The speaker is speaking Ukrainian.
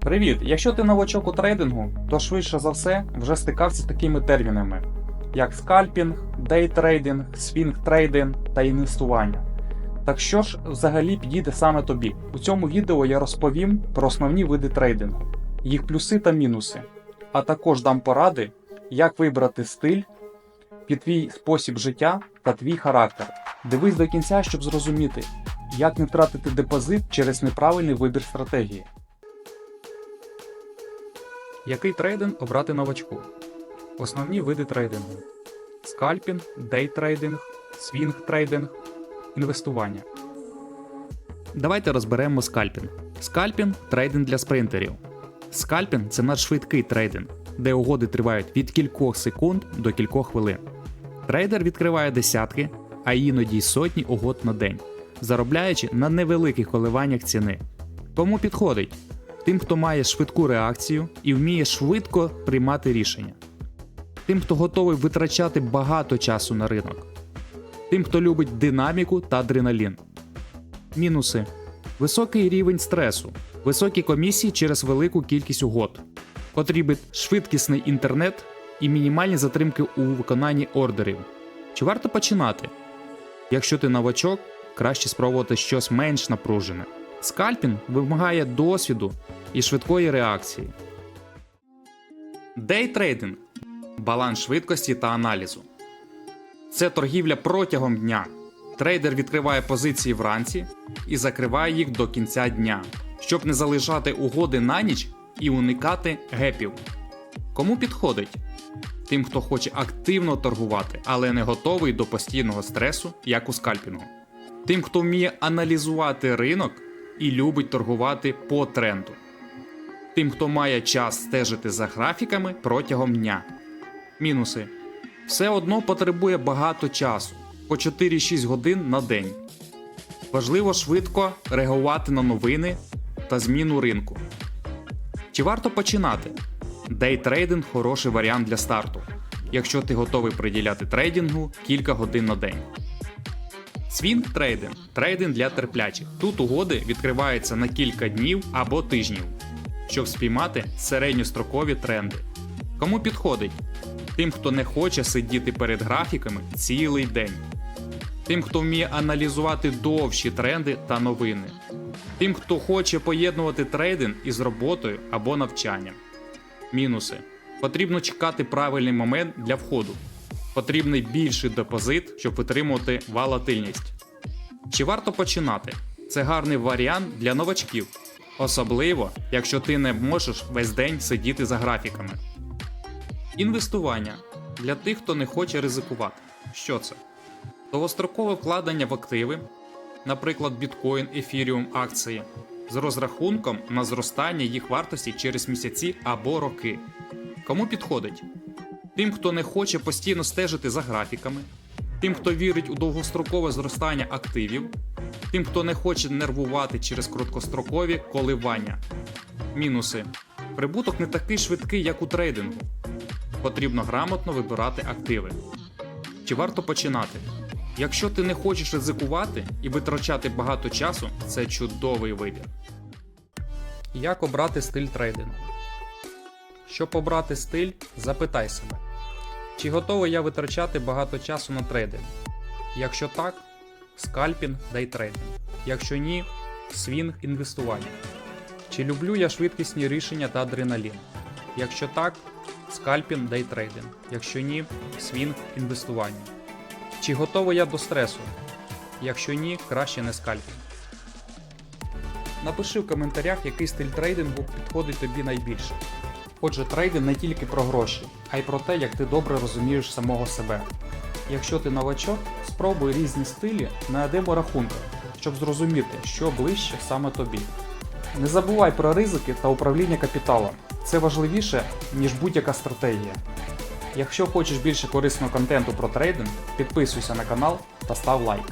Привіт! Якщо ти новачок у трейдингу, то швидше за все вже стикався з такими термінами, як скальпінг, дейтрейдинг, свінг-трейдинг та інвестування. Так що ж взагалі підійде саме тобі? У цьому відео я розповім про основні види трейдингу, їх плюси та мінуси, а також дам поради, як вибрати стиль під твій спосіб життя та твій характер. Дивись до кінця, щоб зрозуміти, як не втратити депозит через неправильний вибір стратегії. Який трейдинг обрати новачку? Основні види трейдингу: скальпінг, дейтрейдинг, свінг-трейдинг, інвестування. Давайте розберемо скальпінг. Скальпінг трейдинг для спринтерів. Скальпінг це надшвидкий трейдинг, де угоди тривають від кількох секунд до кількох хвилин. Трейдер відкриває десятки, а іноді й сотні угод на день, заробляючи на невеликих коливаннях ціни. Кому підходить? Тим, хто має швидку реакцію і вміє швидко приймати рішення. Тим, хто готовий витрачати багато часу на ринок. Тим, хто любить динаміку та адреналін. Мінуси: високий рівень стресу, високі комісії через велику кількість угод. Потрібен швидкісний інтернет і мінімальні затримки у виконанні ордерів. Чи варто починати? Якщо ти новачок, краще спробувати щось менш напружене. Скальпінг вимагає досвіду і швидкої реакції. Дейтрейдинг баланс швидкості та аналізу. Це торгівля протягом дня. Трейдер відкриває позиції вранці і закриває їх до кінця дня, щоб не залишати угоди на ніч і уникати гепів. Кому підходить? Тим, хто хоче активно торгувати, але не готовий до постійного стресу, як у скальпінгу. Тим, хто вміє аналізувати ринок і любить торгувати по тренду. Тим, хто має час стежити за графіками протягом дня. Мінуси. Все одно потребує багато часу по 4-6 годин на день. Важливо швидко реагувати на новини та зміну ринку. Чи варто починати? Дейтрейдинг хороший варіант для старту, якщо ти готовий приділяти трейдингу кілька годин на день. Свінг трейдинг трейдинг для терплячих. Тут угоди відкриваються на кілька днів або тижнів, щоб спіймати середньострокові тренди. Кому підходить? Тим, хто не хоче сидіти перед графіками цілий день. Тим, хто вміє аналізувати довші тренди та новини. Тим, хто хоче поєднувати трейдинг із роботою або навчанням. Мінуси. Потрібно чекати правильний момент для входу. Потрібний більший депозит, щоб витримувати волатильність. Чи варто починати? Це гарний варіант для новачків, особливо якщо ти не можеш весь день сидіти за графіками. Інвестування для тих, хто не хоче ризикувати. Що це? Довгострокове вкладення в активи, наприклад, біткоін, ефіріум, акції, з розрахунком на зростання їх вартості через місяці або роки. Кому підходить? Тим, хто не хоче постійно стежити за графіками, тим, хто вірить у довгострокове зростання активів, тим, хто не хоче нервувати через короткострокові коливання. Мінуси. Прибуток не такий швидкий, як у трейдингу. Потрібно грамотно вибирати активи. Чи варто починати? Якщо ти не хочеш ризикувати і витрачати багато часу, це чудовий вибір. Як обрати стиль трейдингу? Щоб обрати стиль, запитай себе, чи готовий я витрачати багато часу на трейдинг? Якщо так, скальпінг дейтрейдинг. Якщо ні, свінг інвестування. Чи люблю я швидкісні рішення та адреналін? Якщо так, скальпінг дейтрейдинг. Якщо ні, свінг інвестування. Чи готовий я до стресу? Якщо ні, краще не скальпінг. Напиши в коментарях, який стиль трейдингу підходить тобі найбільше. Отже, трейдинг не тільки про гроші, а й про те, як ти добре розумієш самого себе. Якщо ти новачок, спробуй різні стилі на демо-рахунках, щоб зрозуміти, що ближче саме тобі. Не забувай про ризики та управління капіталом. Це важливіше, ніж будь-яка стратегія. Якщо хочеш більше корисного контенту про трейдинг, підписуйся на канал та став лайк.